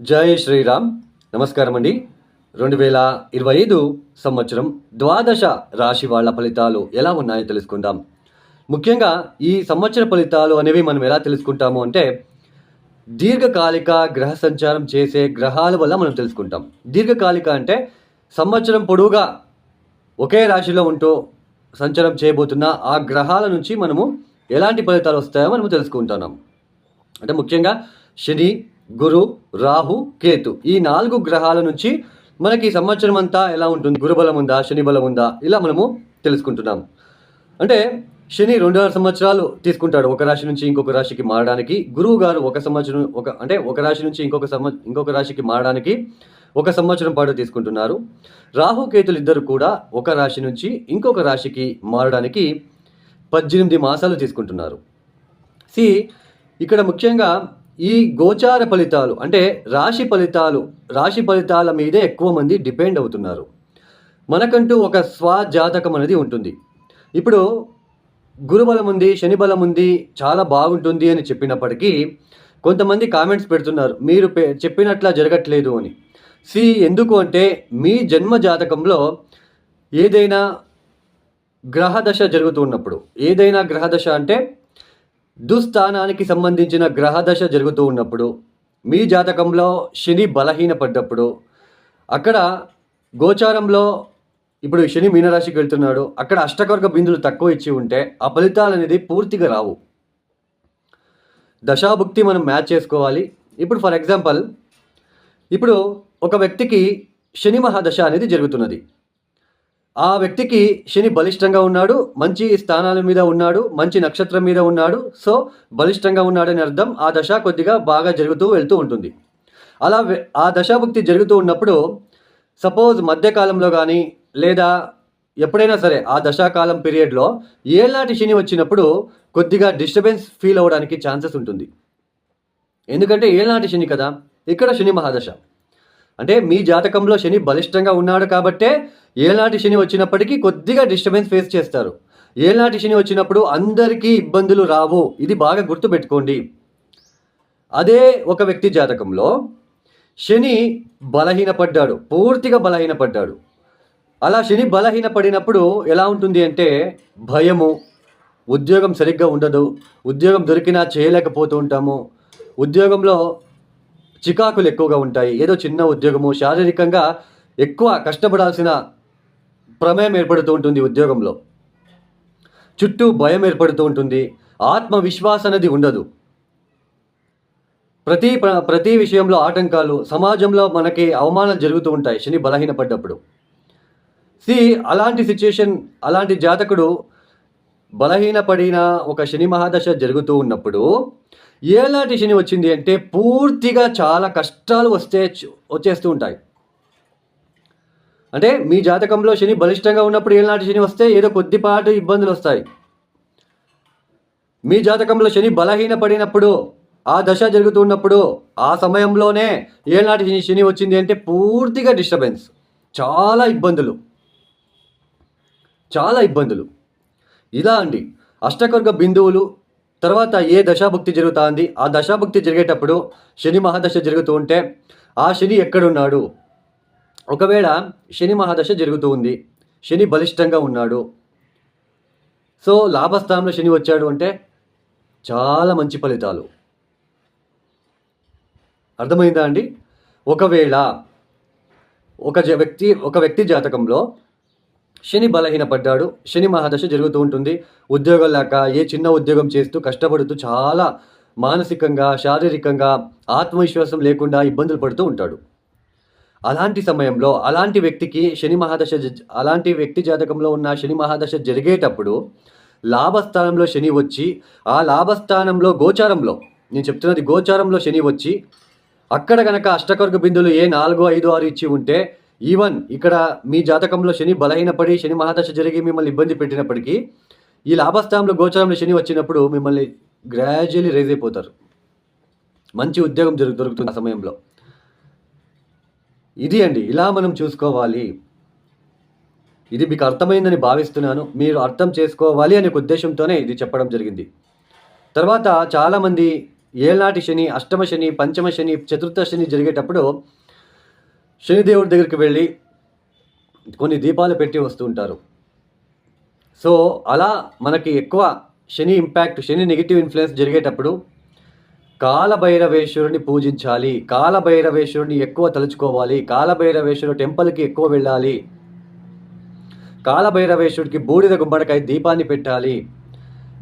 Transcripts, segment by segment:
జై శ్రీరామ్. నమస్కారం అండి. రెండు వేల ఇరవై ఐదు సంవత్సరం ద్వాదశ రాశి వాళ్ళ ఫలితాలు ఎలా ఉన్నాయో తెలుసుకుందాం. ముఖ్యంగా ఈ సంవత్సర ఫలితాలు అనేవి మనం ఎలా తెలుసుకుంటాము అంటే దీర్ఘకాలిక గ్రహ సంచారం చేసే గ్రహాల వల్ల మనం తెలుసుకుంటాం. దీర్ఘకాలిక అంటే సంవత్సరం పొడవుగా ఒకే రాశిలో ఉంటూ సంచారం చేయబోతున్న ఆ గ్రహాల నుంచి మనము ఎలాంటి ఫలితాలు వస్తాయో మనము తెలుసుకుంటున్నాం. అంటే ముఖ్యంగా శని గురు రాహు కేతు ఈ నాలుగు గ్రహాల నుంచి మనకి సంవత్సరం అంతా ఎలా ఉంటుంది? గురుబలం ఉందా? శని బలం ఉందా? ఇలా మనము తెలుసుకుంటున్నాం. అంటే శని రెండున్నర సంవత్సరాలు తీసుకుంటాడు. ఒక రాశి నుంచి ఇంకొక రాశికి మారడానికి. గురువు గారు ఒక సంవత్సరం ఒక అంటే ఒక రాశి నుంచి ఇంకొక సంవ ఇంకొక రాశికి మారడానికి ఒక సంవత్సరం పాటు తీసుకుంటున్నారు. రాహు కేతులు ఇద్దరు కూడా ఒక రాశి నుంచి ఇంకొక రాశికి మారడానికి పద్దెనిమిది మాసాలు తీసుకుంటున్నారు. సి ఇక్కడ ముఖ్యంగా ఈ గోచార ఫలితాలు అంటే రాశి ఫలితాలు రాశి ఫలితాల మీదే ఎక్కువ మంది డిపెండ్ అవుతున్నారు. మనకంటూ ఒక స్వజాతకం అనేది ఉంటుంది. ఇప్పుడు గురుబలం ఉంది శని బలం ఉంది చాలా బాగుంటుంది అని చెప్పినప్పటికీ కొంతమంది కామెంట్స్ పెడుతున్నారు మీరు చెప్పినట్లా జరగట్లేదు అని. సి ఎందుకు అంటే మీ జన్మ జాతకంలో ఏదైనా గ్రహదశ జరుగుతున్నప్పుడు ఏదైనా గ్రహదశ అంటే దుస్థానానికి సంబంధించిన గ్రహదశ జరుగుతూ ఉన్నప్పుడు మీ జాతకంలో శని బలహీనపడ్డప్పుడు అక్కడ గోచారంలో ఇప్పుడు శని మీనరాశికి వెళ్తున్నాడు అక్కడ అష్టకర్గ బిందులు తక్కువ ఇచ్చి ఉంటే ఆ ఫలితాలు అనేది పూర్తిగా రావు. దశాభుక్తి మనం మ్యాచ్ చేసుకోవాలి. ఇప్పుడు ఫర్ ఎగ్జాంపుల్ ఇప్పుడు ఒక వ్యక్తికి శని మహాదశ అనేది జరుగుతున్నది. ఆ వ్యక్తికి శని బలిష్టంగా ఉన్నాడు మంచి స్థానాల మీద ఉన్నాడు మంచి నక్షత్రం మీద ఉన్నాడు. సో బలిష్టంగా ఉన్నాడని అర్థం ఆ దశ కొద్దిగా బాగా జరుగుతూ వెళ్తూ ఉంటుంది. అలా ఆ దశాభుక్తి జరుగుతూ ఉన్నప్పుడు సపోజ్ మధ్యకాలంలో కానీ లేదా ఎప్పుడైనా సరే ఆ దశాకాలం పీరియడ్లో ఏలాంటి శని వచ్చినప్పుడు కొద్దిగా డిస్టర్బెన్స్ ఫీల్ అవ్వడానికి ఛాన్సెస్ ఉంటుంది. ఎందుకంటే ఏలాంటి శని కదా ఇక్కడ శని మహాదశ. అంటే మీ జాతకంలో శని బలిష్టంగా ఉన్నాడు కాబట్టే ఏలాంటి శని వచ్చినప్పటికీ కొద్దిగా డిస్టర్బెన్స్ ఫేస్ చేస్తారు. ఏలాంటి శని వచ్చినప్పుడు అందరికీ ఇబ్బందులు రావు. ఇది బాగా గుర్తుపెట్టుకోండి. అదే ఒక వ్యక్తి జాతకంలో శని బలహీనపడ్డాడు. పూర్తిగా బలహీనపడ్డాడు. అలా శని బలహీనపడినప్పుడు ఎలా ఉంటుంది అంటే భయము ఉద్యోగం సరిగ్గా ఉండదు ఉద్యోగం దొరికినా చేయలేకపోతూ ఉంటాము ఉద్యోగంలో చికాకులు ఎక్కువగా ఉంటాయి ఏదో చిన్న ఉద్యోగము శారీరకంగా ఎక్కువ కష్టపడాల్సిన ప్రమేయం ఏర్పడుతూ ఉంటుంది ఉద్యోగంలో. చుట్టూ భయం ఏర్పడుతూ ఉంటుంది. ఆత్మవిశ్వాస అనేది ఉండదు. ప్రతి ప్ర- ప్రతి విషయంలో ఆటంకాలు సమాజంలో మనకి అవమానాలు జరుగుతూ ఉంటాయి శని బలహీనపడ్డప్పుడు. సి అలాంటి సిచ్యుయేషన్ అలాంటి జాతకుడు బలహీనపడిన ఒక శని మహాదశ జరుగుతూ ఉన్నప్పుడు ఏలాంటి శని వచ్చింది అంటే పూర్తిగా చాలా కష్టాలు వస్తే వచ్చేస్తూ ఉంటాయి. అంటే మీ జాతకంలో శని బలిష్టంగా ఉన్నప్పుడు ఏనాటి శని వస్తే ఏదో కొద్దిపాటు ఇబ్బందులు వస్తాయి. మీ జాతకంలో శని బలహీనపడినప్పుడు ఆ దశ జరుగుతున్నప్పుడు ఆ సమయంలోనే ఏనాటి శని శని వచ్చింది అంటే పూర్తిగా డిస్టర్బెన్స్. చాలా ఇబ్బందులు. చాలా ఇబ్బందులు. ఇలా అండి. అష్టకర్గ బిందువులు తర్వాత ఏ దశాభుక్తి జరుగుతుంది? ఆ దశాభుక్తి జరిగేటప్పుడు శని మహాదశ జరుగుతూ ఉంటే ఆ శని ఎక్కడున్నాడు? ఒకవేళ శని మహాదశ జరుగుతూ ఉంది శని బలిష్టంగా ఉన్నాడు. సో లాభస్థానంలో శని వచ్చాడు అంటే చాలా మంచి ఫలితాలు. అర్థమైందా అండి? ఒకవేళ ఒక జ- వ్యక్తి ఒక వ్యక్తి జాతకంలో శని బలహీనపడ్డాడు శని మహాదశ జరుగుతూ ఉంటుంది ఉద్యోగం లేక ఏ చిన్న ఉద్యోగం చేస్తూ కష్టపడుతూ చాలా మానసికంగా శారీరకంగా ఆత్మవిశ్వాసం లేకుండా ఇబ్బందులు పడుతూ ఉంటాడు. అలాంటి సమయంలో అలాంటి వ్యక్తికి శని మహాదశ అలాంటి వ్యక్తి జాతకంలో ఉన్న శని మహాదశ జరిగేటప్పుడు లాభస్థానంలో శని వచ్చి ఆ లాభస్థానంలో గోచారంలో నేను చెప్తున్నది గోచారంలో శని వచ్చి అక్కడ కనుక అష్టకర్గ బిందులు ఏ నాలుగు ఐదు ఆరు ఇచ్చి ఉంటే ఈవెన్ ఇక్కడ మీ జాతకంలో శని బలహీనపడి శని మహాదశ జరిగి మిమ్మల్ని ఇబ్బంది పెట్టినప్పటికీ ఈ లాభస్థానంలో గోచారంలో శని వచ్చినప్పుడు మిమ్మల్ని గ్రాడ్యువలీ రైజ్ అయిపోతారు. మంచి ఉద్యోగం జరుగు దొరుకుతుంది ఆ సమయంలో. ఇది అండి ఇలా మనం చూసుకోవాలి. ఇది మీకు అర్థమైందని భావిస్తున్నాను మీరు అర్థం చేసుకోవాలి అనే ఉద్దేశంతోనే ఇది చెప్పడం జరిగింది. తర్వాత చాలామంది ఏనాటి శని అష్టమ శని పంచమ శని చతుర్థ శని జరిగేటప్పుడు శనిదేవుడి దగ్గరికి వెళ్ళి కొన్ని దీపాలు పెట్టి వస్తూ ఉంటారు. సో అలా మనకి ఎక్కువ Shani impact Shani negative influence జరిగేటప్పుడు కాలభైరవేశ్వరుని పూజించాలి కాలభైరవేశ్వరుని ఎక్కువ తలుచుకోవాలి కాలభైరవేశ్వరు టెంపుల్కి ఎక్కువ వెళ్ళాలి. కాలభైరవేశ్వరుడికి బూడిద గుమ్మడికాయ దీపాన్ని పెట్టాలి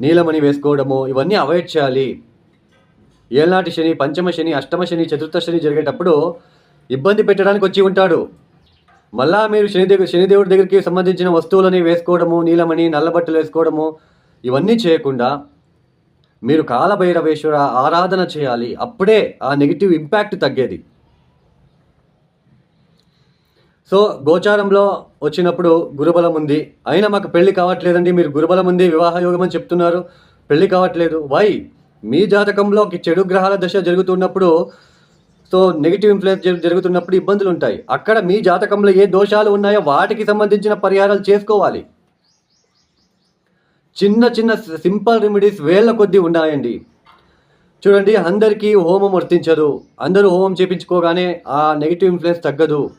నీలమణి వేసుకోవడము ఇవన్నీ అవాయిడ్ చేయాలి. ఏనాటి శని పంచమ శని అష్టమ శని చతుర్థ శని జరిగేటప్పుడు ఇబ్బంది పెట్టడానికి వచ్చి ఉంటాడు. మళ్ళా మీరు శనిదేవు శనిదేవుడి దగ్గరికి సంబంధించిన వస్తువులని వేసుకోవడము నీలమణి నల్లబట్టలు వేసుకోవడము ఇవన్నీ చేయకుండా మీరు కాలభైరవేశ్వర ఆరాధన చేయాలి. అప్పుడే ఆ నెగిటివ్ ఇంపాక్ట్ తగ్గేది. సో గోచారంలో వచ్చినప్పుడు గురుబలం ఉంది. అయినా మాకు పెళ్ళి కావట్లేదండి. మీరు గురుబలం ఉంది వివాహ యోగం అని చెప్తున్నారు. పెళ్ళి కావట్లేదు. వై? మీ జాతకంలో చెడు గ్రహాల దశ జరుగుతున్నప్పుడు సో నెగిటివ్ ఇన్ఫ్లుయెన్స్ జరుగుతున్నప్పుడు ఇబ్బందులు ఉంటాయి అక్కడ మీ జాతకంలో ఏ దోషాలు ఉన్నాయో వాటికి సంబంధించిన పరిహారాలు చేసుకోవాలి. చిన్న చిన్న సింపుల్ రెమెడీస్ వేల కొద్దీ ఉన్నాయండి. చూడండి అందరికీ హోమం వర్తించదు. అందరూ హోమం చేపించుకోగానే ఆ నెగిటివ్ ఇన్ఫ్లుయెన్స్ తగ్గదు.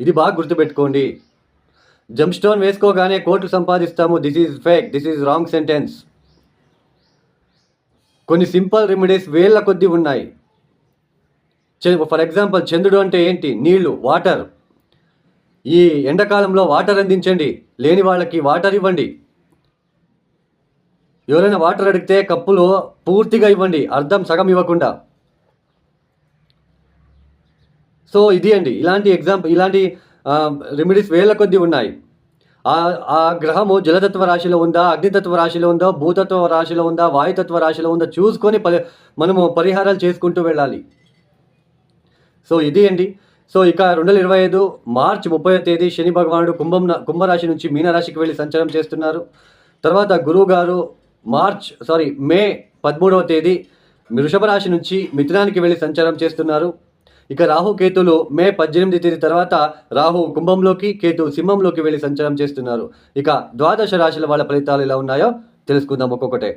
ఇది బాగా గుర్తుపెట్టుకోండి. జంప్ స్టోన్ వేసుకోగానే కోర్టు సంపాదిస్తాము. This is fake. This is wrong sentence. కొన్ని సింపుల్ రెమెడీస్ వేల కొద్దీ ఉన్నాయి. ఫర్ ఎగ్జాంపుల్ చంద్రుడు అంటే ఏంటి? నీళ్ళు వాటర్. ఈ ఎండాకాలంలో వాటర్ అందించండి. లేని వాళ్ళకి వాటర్ ఇవ్వండి. ఎవరైనా వాటర్ అడిగితే కప్పులో పూర్తిగా ఇవ్వండి అర్థం సగం ఇవ్వకుండా. సో ఇది అండి. ఇలాంటి ఎగ్జాంపుల్ ఇలాంటి రెమెడీస్ వేల కొద్దీ ఉన్నాయి. ఆ ఆ గ్రహము జలతత్వ రాశిలో ఉందా అగ్నితత్వ రాశిలో ఉందా భూతత్వ రాశిలో ఉందా వాయుతత్వ రాశిలో ఉందా చూసుకొని పరి మనము పరిహారాలు చేసుకుంటూ వెళ్ళాలి. సో ఇది అండి. సో ఇక రెండు వేల ఇరవై ఐదు మార్చి ముప్పై తేదీ శని భగవానుడు కుంభం కుంభరాశి నుంచి మీనరాశికి వెళ్ళి సంచారం చేస్తున్నారు. తర్వాత గురువు గారు మార్చ్ సారీ మే పదమూడవ తేదీ వృషభ రాశి నుంచి మిథునానికి వెళ్ళి సంచారం చేస్తున్నారు. ఇక రాహు కేతులు మే పద్దెనిమిది తేదీ తర్వాత రాహు కుంభంలోకి కేతు సింహంలోకి వెళ్ళి సంచారం చేస్తున్నారు. ఇక ద్వాదశ రాశుల వాళ్ళ ఫలితాలు ఎలా ఉన్నాయో తెలుసుకుందాం ఒక్కొక్కటే.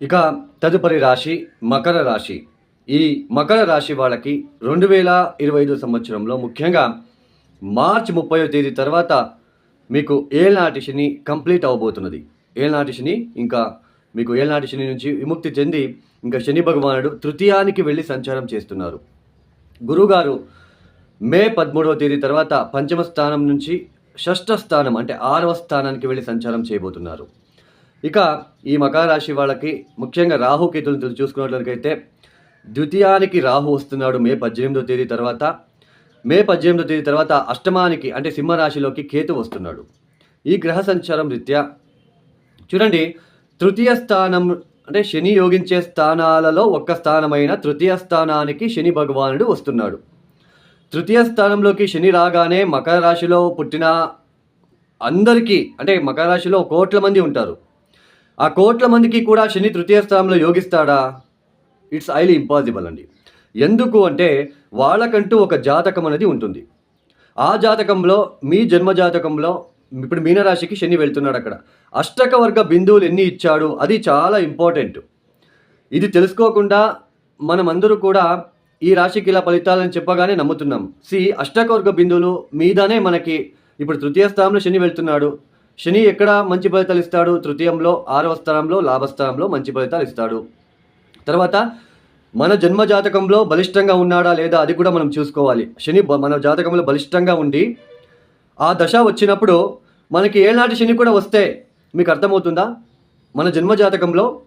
ఇక తదుపరి రాశి మకర రాశి. ఈ మకర రాశి వాళ్ళకి రెండు వేల ఇరవై ఐదు సంవత్సరంలో ముఖ్యంగా మార్చి ముప్పై తేదీ తర్వాత మీకు ఏళ్ళనాటి శని కంప్లీట్ అవబోతున్నది. ఏళ్ళనాటి శని ఇంకా మీకు ఏళ్ళనాటి శని నుంచి విముక్తి చెంది ఇంకా శని భగవానుడు తృతీయానికి వెళ్ళి సంచారం చేస్తున్నారు. గురుగారు మే పదమూడవ తేదీ తర్వాత పంచమ స్థానం నుంచి షష్ఠ స్థానం అంటే ఆరవ స్థానానికి వెళ్ళి సంచారం చేయబోతున్నారు. ఇక ఈ మకర రాశి వాళ్ళకి ముఖ్యంగా రాహు కేతులను చూసుకున్నట్లయితే ద్వితీయానికి రాహు వస్తున్నాడు మే పద్దెనిమిదో తేదీ తర్వాత. మే పద్దెనిమిదో తేదీ తర్వాత అష్టమానికి అంటే సింహరాశిలోకి కేతు వస్తున్నాడు. ఈ గ్రహ సంచారం రీత్యా చూడండి తృతీయ స్థానం అంటే శని యోగించే స్థానాలలో ఒక్క స్థానమైన తృతీయ స్థానానికి శని భగవానుడు వస్తున్నాడు. తృతీయ స్థానంలోకి శని రాగానే మకర రాశిలో పుట్టిన అందరికీ అంటే మకర రాశిలో కోట్ల మంది ఉంటారు. ఆ కోట్ల మందికి కూడా శని తృతీయ స్థానంలో యోగిస్తాడా? ఇట్స్ హైలీ ఇంపాసిబుల్ అండి. ఎందుకు అంటే వాళ్ళకంటూ ఒక జాతకం అనేది ఉంటుంది. ఆ జాతకంలో మీ జన్మ జాతకంలో ఇప్పుడు మీనరాశికి శని వెళ్తున్నాడు అక్కడ. అష్టక వర్గ బిందువులు ఎన్ని ఇచ్చాడు? అది చాలా ఇంపార్టెంట్. ఇది తెలుసుకోకుండా మనమందరూ కూడా ఈ రాశికి ఇలా ఫలితాలని చెప్పగానే నమ్ముతున్నాం. సి అష్టకవర్గ బిందువులు మీదనే మనకి ఇప్పుడు తృతీయ స్థానంలో శని వెళ్తున్నాడు. శని ఎక్కడ మంచి ఫలితాలు ఇస్తాడు? తృతీయంలో ఆరవ స్థానంలో లాభస్థానంలో మంచి ఫలితాలు ఇస్తాడు. తర్వాత మన జన్మ జాతకంలో బలిష్టంగా ఉన్నాడా లేదా అది కూడా మనం చూసుకోవాలి. శని మన జాతకంలో బలిష్టంగా ఉండి ఆ దశ వచ్చినప్పుడు మనకి ఏనాటి శని కూడా వస్తే మీకు అర్థమవుతుందా? మన జన్మజాతకంలో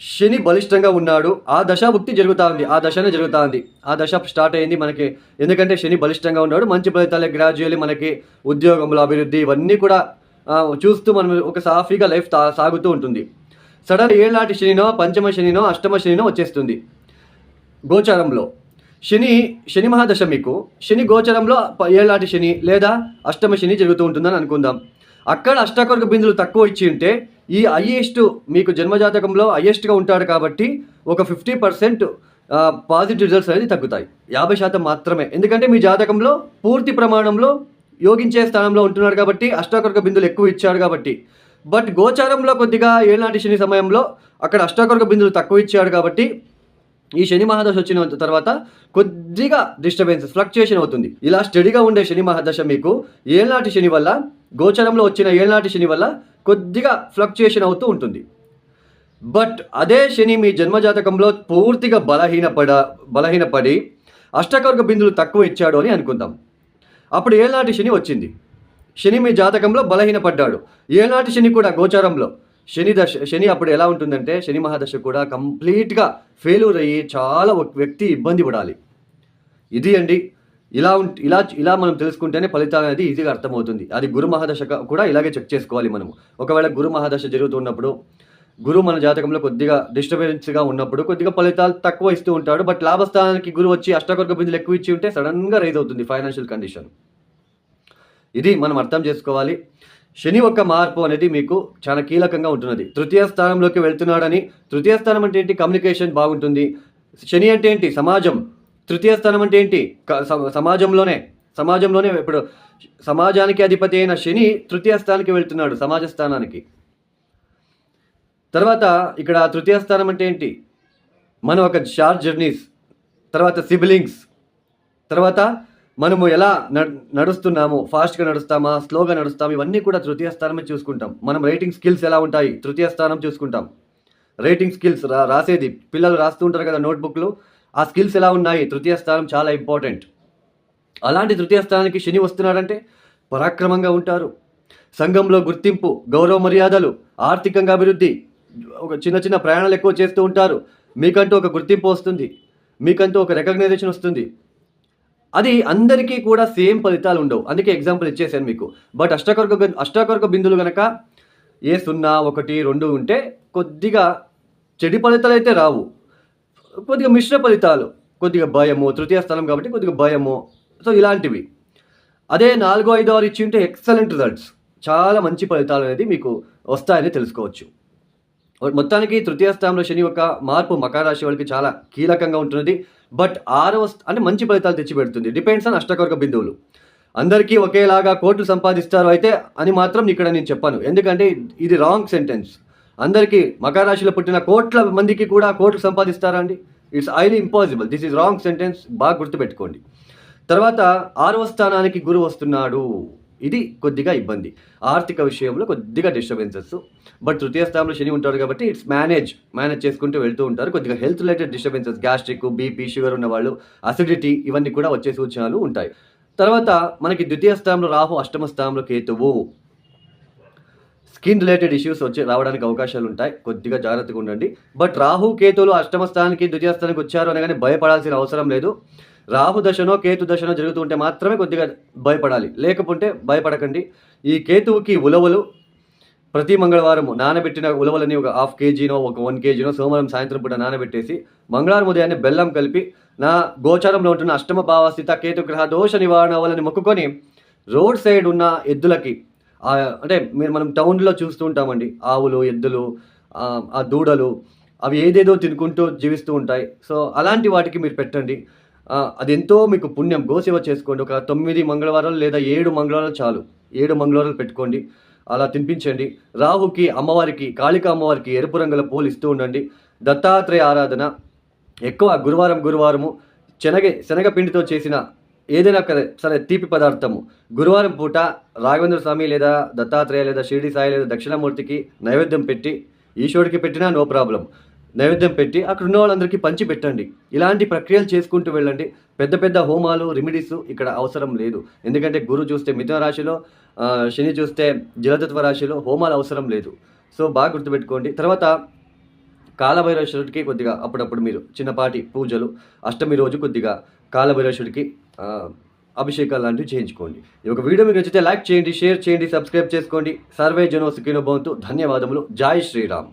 శని బలిష్టంగా ఉన్నాడు. ఆ దశాభుక్తి జరుగుతూ ఉంది. ఆ దశనే జరుగుతూ ఉంది. ఆ దశ స్టార్ట్ అయింది మనకి. ఎందుకంటే శని బలిష్టంగా ఉన్నాడు. మంచి ఫలితాలే గ్రాడ్యువల్లీ మనకి ఉద్యోగంలో అభివృద్ధి ఇవన్నీ కూడా చూస్తూ మనం ఒక సాఫీగా లైఫ్ సాగుతూ ఉంటుంది. సడన్ ఏళ్ళనాటి శనినో పంచమ శనినో అష్టమ శనినో వచ్చేస్తుంది. గోచారంలో. శని శని మహాదశ మీకు శని గోచరంలో ప- శని లేదా అష్టమ శని జరుగుతూ ఉంటుందని అనుకుందాం. అక్కడ అష్టాకర్గ బిందులు తక్కువ ఇచ్చి ఉంటే ఈ హయ్యెస్ట్ మీకు జన్మజాతకంలో హయ్యెస్ట్గా ఉంటాడు కాబట్టి ఒక ఫిఫ్టీ పర్సెంట్ పాజిటివ్ రిజల్ట్స్ అనేది తగ్గుతాయి. యాభై శాతం మాత్రమే. ఎందుకంటే మీ జాతకంలో పూర్తి ప్రమాణంలో యోగించే స్థానంలో ఉంటున్నాడు కాబట్టి అష్టాకర్గ బిందులు ఎక్కువ ఇచ్చాడు కాబట్టి. బట్ గోచారంలో కొద్దిగా ఏళ్ళనాటి శని సమయంలో అక్కడ అష్టాకర్క బిందులు తక్కువ ఇచ్చాడు కాబట్టి ఈ శని మహాదశ వచ్చిన తర్వాత కొద్దిగా డిస్టర్బెన్స్ ఫ్లక్చుయేషన్ అవుతుంది. ఇలా స్టడీగా ఉండే శని మహాదశ మీకు ఏళ్ళనాటి శని వల్ల గోచరంలో వచ్చిన ఏళ్ళనాటి శని వల్ల కొద్దిగా ఫ్లక్చుయేషన్ అవుతూ ఉంటుంది. బట్ అదే శని మీ జన్మజాతకంలో పూర్తిగా బలహీనపడ బలహీనపడి అష్టకర్గ బిందులు తక్కువ ఇచ్చాడు అని అనుకుందాం. అప్పుడు ఏళ్ళనాటి శని వచ్చింది. శని మీ జాతకంలో బలహీనపడ్డాడు. ఏనాటి శని కూడా గోచారంలో. శని దశ శని అప్పుడు ఎలా ఉంటుందంటే శని మహాదశ కూడా కంప్లీట్గా ఫెయిల్యూర్ అయ్యి చాలా ఒక వ్యక్తి ఇబ్బంది పడాలి. ఇది అండి. ఇలా ఉం ఇలా ఇలా మనం తెలుసుకుంటేనే ఫలితాలు అనేది ఈజీగా అర్థమవుతుంది. అది గురు మహాదశ కూడా ఇలాగే చెక్ చేసుకోవాలి మనము. ఒకవేళ గురు మహాదశ జరుగుతున్నప్పుడు గురువు మన జాతకంలో కొద్దిగా డిస్టర్బెన్స్గా ఉన్నప్పుడు కొద్దిగా ఫలితాలు తక్కువ ఇస్తూ ఉంటాడు. బట్ లాభస్థానానికి గురువు వచ్చి అష్టకొరక బిందులు ఎక్కువ ఇచ్చి ఉంటే సడన్గా రైజ్ అవుతుంది ఫైనాన్షియల్ కండిషన్ ఇది మనం అర్థం చేసుకోవాలి. శని యొక్క మార్పు అనేది మీకు చాలా కీలకంగా ఉంటున్నది. తృతీయ స్థానంలోకి వెళ్తున్నాడని తృతీయ స్థానం అంటే ఏంటి? కమ్యూనికేషన్ బాగుంటుంది. శని అంటే ఏంటి? సమాజం. తృతీయ స్థానం అంటే ఏంటి? సమాజంలోనే సమాజంలోనే ఇప్పుడు సమాజానికి అధిపతి అయిన శని తృతీయ స్థానానికి వెళ్తున్నాడు సమాజ స్థానానికి. తర్వాత ఇక్కడ తృతీయ స్థానం అంటే ఏంటి? మనం ఒక షార్ట్ జర్నీస్ తర్వాత సిబ్లింగ్స్ తర్వాత మనము ఎలా నడుస్తున్నాము ఫాస్ట్గా నడుస్తామా స్లోగా నడుస్తాము ఇవన్నీ కూడా తృతీయ స్థానమే చూసుకుంటాం. మనం రైటింగ్ స్కిల్స్ ఎలా ఉంటాయి తృతీయ స్థానం చూసుకుంటాం. రైటింగ్ స్కిల్స్ రా రాసేది పిల్లలు రాస్తూ ఉంటారు కదా నోట్బుక్లు ఆ స్కిల్స్ ఎలా ఉన్నాయి తృతీయ స్థానం చాలా ఇంపార్టెంట్. అలాంటి తృతీయ స్థానానికి శని వస్తున్నాడంటే పరాక్రమంగా ఉంటారు. సంఘంలో గుర్తింపు గౌరవ మర్యాదలు ఆర్థికంగా అభివృద్ధి ఒక చిన్న చిన్న ప్రయాణాలు ఎక్కువ చేస్తూ ఉంటారు. మీకంటూ ఒక గుర్తింపు వస్తుంది. మీకంటూ ఒక రికగ్నైజేషన్ వస్తుంది. అది అందరికీ కూడా సేమ్ ఫలితాలు ఉండవు. అందుకే ఎగ్జాంపుల్ ఇచ్చేసాను మీకు. బట్ అష్టాకర్క బిం- బిందులు కనుక ఏ సున్నా ఒకటి రెండు ఉంటే కొద్దిగా చెడు ఫలితాలు అయితే రావు. కొద్దిగా మిశ్ర ఫలితాలు కొద్దిగా భయము తృతీయ స్థలం కాబట్టి కొద్దిగా భయము సో ఇలాంటివి. అదే నాలుగో ఐదో ఆరు ఇచ్చి ఉంటే ఎక్సలెంట్ రిజల్ట్స్. చాలా మంచి ఫలితాలు అనేది మీకు వస్తాయని తెలుసుకోవచ్చు. మొత్తానికి తృతీయ స్థానంలో శని యొక్క మార్పు మకర రాశి వాళ్ళకి చాలా కీలకంగా ఉంటుంది బట్ ఆరవ అంటే మంచి ఫలితాలు తెచ్చిపెడుతుంది. డిపెండ్స్ ఆన్ అష్టకవర్గ బిందువులు. అందరికీ ఒకేలాగా కోట్లు సంపాదిస్తారు అయితే అని మాత్రం ఇక్కడ నేను చెప్పాను. ఎందుకంటే ఇది రాంగ్ సెంటెన్స్. అందరికీ మకర రాశిలో పుట్టిన కోట్ల మందికి కూడా కోట్లు సంపాదిస్తారా అండి? It's highly impossible this is wrong sentence బాగా గుర్తుపెట్టుకోండి. తర్వాత ఆరవ స్థానానికి గురువు వస్తున్నాడు. ఇది కొద్దిగా ఇబ్బంది. ఆర్థిక విషయంలో కొద్దిగా డిస్టర్బెన్సెస్ బట్ తృతీయ స్థానంలో శని ఉంటారు కాబట్టి ఇట్స్ మేనేజ్ మేనేజ్ చేసుకుంటూ వెళ్తూ ఉంటారు. కొద్దిగా health related disturbances gastric BP sugar ఉన్న వాళ్ళు అసిడిటీ ఇవన్నీ కూడా వచ్చే సూచనలు ఉంటాయి. తర్వాత మనకి ద్వితీయ స్థానంలో రాహు అష్టమ స్థానంలో కేతువు. స్కిన్ రిలేటెడ్ ఇష్యూస్ వచ్చి రావడానికి అవకాశాలు ఉంటాయి. కొద్దిగా జాగ్రత్తగా ఉండండి. బట్ రాహు కేతులు అష్టమ స్థానానికి ద్వితీయ స్థానానికి వచ్చారు అనగానే భయపడాల్సిన అవసరం లేదు. రాహు దశనో కేతు దశనో జరుగుతుంటే మాత్రమే కొద్దిగా భయపడాలి. లేకపోతే భయపడకండి. ఈ కేతువుకి ఉలవలు ప్రతి మంగళవారం నానబెట్టిన ఉలవలని ఒక హాఫ్ కేజీనో ఒక వన్ కేజీనో సోమవారం సాయంత్రం పూట నానబెట్టేసి మంగళవారం ఉదయాన్నే బెల్లం కలిపి నా గోచారంలో ఉంటున్న అష్టమ భావస్థిత కేతు గ్రహ దోష నివారణ వలని మొక్కుకొని రోడ్ సైడ్ ఉన్న ఎద్దులకి అంటే మీరు మనం టౌన్లో చూస్తూ ఉంటామండి. ఆవులు ఎద్దులు ఆ, దూడలు అవి ఏదేదో తినుకుంటూ జీవిస్తూ ఉంటాయి. సో అలాంటి వాటికి మీరు పెట్టండి. అది ఎంతో మీకు పుణ్యం. గోసేవ చేసుకోండి. ఒక తొమ్మిది మంగళవారాలు లేదా ఏడు మంగళవారాలు చాలు. ఏడు మంగళవారాలు పెట్టుకోండి. అలా తినిపించండి. రాహుకి అమ్మవారికి కాళిక అమ్మవారికి ఎరుపు రంగుల పూలు ఇస్తూ ఉండండి. దత్తాత్రేయ ఆరాధన. ఎక్కువ గురువారం గురువారము శనగ శనగపిండితో చేసిన ఏదైనా ఒక సరే తీపి పదార్థము. గురువారం పూట రాఘవేంద్ర స్వామి లేదా దత్తాత్రేయ లేదా షిరిడి సాయి లేదా దక్షిణామూర్తికి నైవేద్యం పెట్టి ఈశ్వరుడికి పెట్టినా నో ప్రాబ్లం. నైవేద్యం పెట్టి అక్కడ ఉన్న వాళ్ళందరికీ పంచి పెట్టండి. ఇలాంటి ప్రక్రియలు చేసుకుంటూ వెళ్ళండి. పెద్ద పెద్ద హోమాలు రెమెడీస్ ఇక్కడ అవసరం లేదు. ఎందుకంటే గురు చూస్తే మిథున రాశిలో శని చూస్తే జలతత్వ రాశిలో హోమాలు అవసరం లేదు. సో బాగా గుర్తుపెట్టుకోండి. తర్వాత కాలభైరవేశ్వరుడికి కొద్దిగా అప్పుడప్పుడు మీరు చిన్నపాటి పూజలు అష్టమి రోజు కొద్దిగా కాలభైరవేశ్వరుడికి అభిషేకాలు లాంటివి చేయించుకోండి. ఈ ఒక వీడియో మీకు నచ్చితే లైక్ చేయండి షేర్ చేయండి సబ్స్క్రైబ్ చేసుకోండి. సర్వే జనో సుఖినో భవంతు. ధన్యవాదములు. జై శ్రీరామ్.